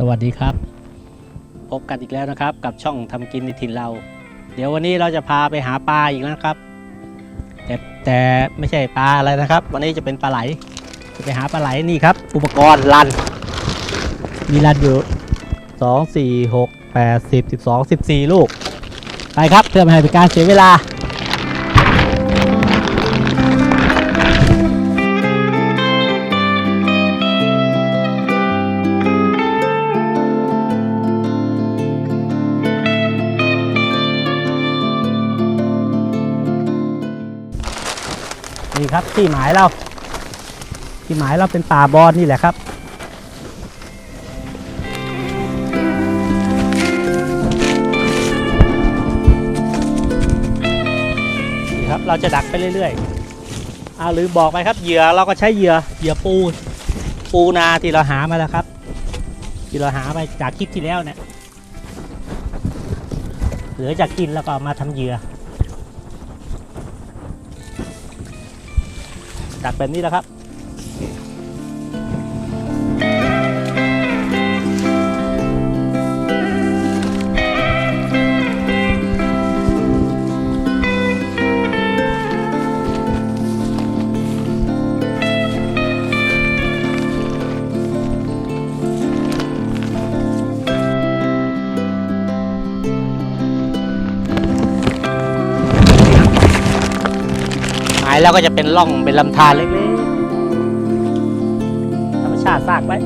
สวัสดีครับ พบกันอีกแล้วนะครับ กับช่องทำกินในถิ่นเรา เดี๋ยววันนี้เราจะพาไปหาปลาอีกแล้วนะครับ แต่แต่ไม่ใช่ปลาอะไรนะครับ วันนี้จะเป็นปลาไหล จะไปหาปลาไหลนี่ครับ อุปกรณ์ลัน มีลันอยู่สองสี่หกแปดสิบสิบสองสิบสี่ลูก ไปครับเพื่อไม่ให้เป็นการเสียเวลา นี่ครับที่หมายเรา ที่หมายเราเป็นป่าบอนนี่แหละครับนี่ครับเราจะดักไปเรื่อยๆเอาหรือบอกไปครับเหยื่อเราก็ใช้เหยื่อเหยื่อปูปูนาที่เราหามาแล้วครับ ที่เราหาไปจากคลิปที่แล้วเนี่ยเหลือจากกินแล้วก็มาทำเหยื่อ ดักแบบนี้แหล้วครับ แล้วก็จะเป็นร่องเป็นลำธารเล็กๆธรรมชาติสร้างไว้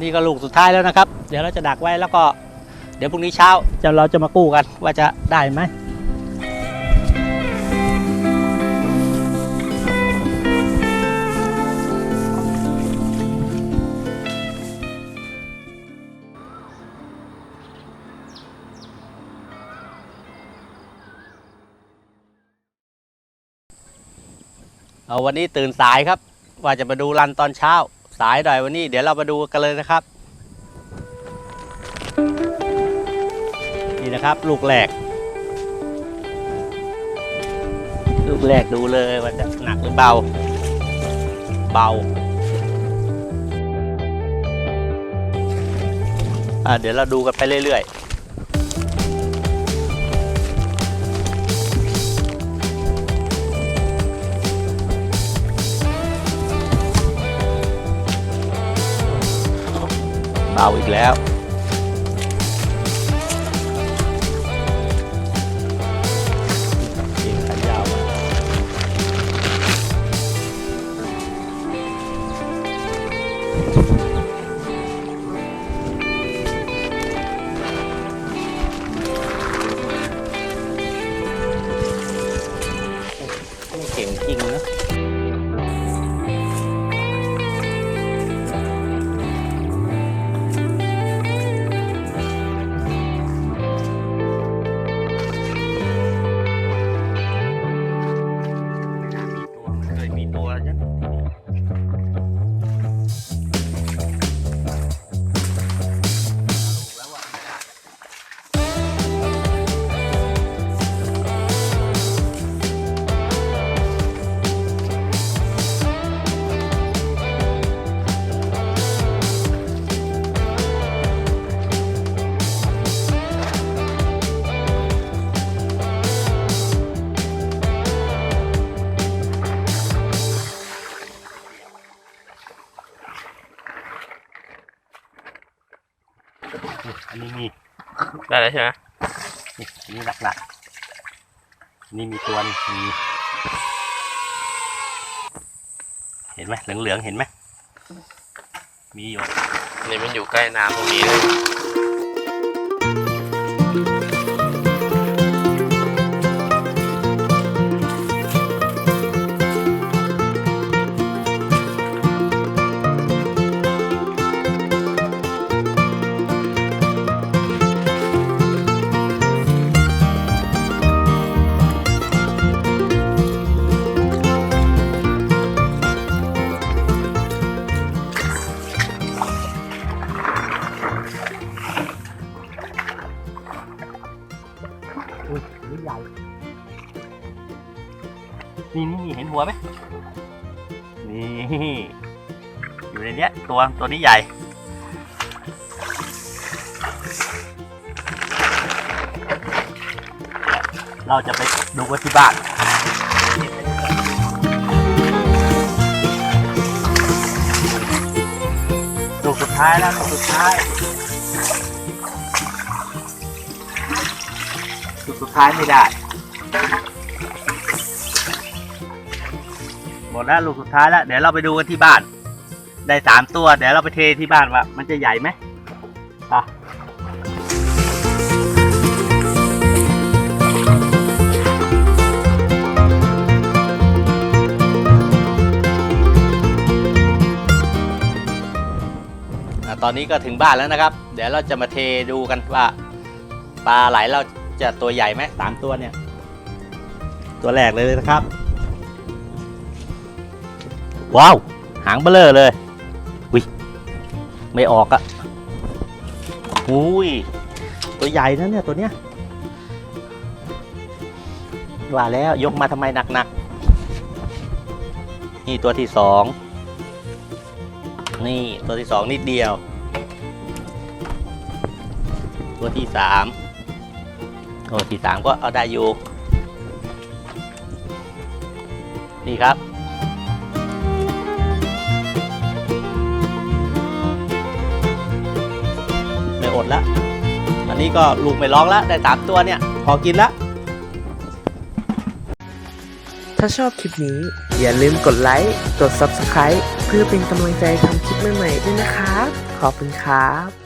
นี่ก็ลูกสุดท้ายแล้วนะครับ เดี๋ยวเราจะดักไว้แล้วก็ เดี๋ยวพรุ่งนี้เช้าจะเราจะมากู้กันว่าจะได้ไหมเอาวันนี้ตื่นสายครับ ว่าจะมาดูรันตอนเช้า สายหน่อยวันนี้ เดี๋ยวเรามาดูกันเลยนะครับ นี่นะครับ ลูกแรกลูกแรกดูเลยว่าจะหนักหรือเบา เบาอะเดี๋ยวเราดูกันไปเรื่อยๆเบาอีกแล้ว ได้แล้วใช่ไหมนี่อันนี้หลักๆ นี่มีตัวหนึงมีเห็นไหมเหลืองๆเห็นไหมมีอยู่นี่มันอยู่ใกล้น้ำตรงนี้เลย อุ้ยนี่ใหญ่นี่นี่เห็นหัวไหมนี่อยู่ในเนี้ยตัวตัวนี้ใหญ่เราจะไปดูกันที่บ้านลูสุดท้ายแล้วสุดท้าย สุดท้ายไม่ได้ หมดแล้วลูกสุดท้ายแล้ว เดี๋ยวเราไปดูกันที่บ้าน ได้สามตัว เดี๋ยวเราไปเทที่บ้านว่า มันจะใหญ่ไหมอะอะตอนนี้ก็ถึงบ้านแล้วนะครับ เดี๋ยวเราจะมาเทดูกันว่าปลาไหลเรา จะตัวใหญ่ไหมสามตัวเนี่ย ตัวแรกเลยนะครับ ว้าว หางเบลอเลยวิไม่ออกอะอุ้ยตัวใหญ่นะเนี่ยตัวเนี้ยว่าแล้วยกมาทำไมหนักๆนี่ตัวที่สองนี่ตัวที่สองนิดเดียว ตัวที่สาม ตัวที่สามก็เอาได้อยู่ นี่ครับ ไม่อดละอันนี้ก็ลูกไม่ร้องละได้สามตัวเนี่ย พอกินละ ถ้าชอบคลิปนี้ อย่าลืมกดไลค์ กด Subscribe เพื่อเป็นกำลังใจทำคลิปใหม่ๆด้วยนะครับ ขอบคุณครับ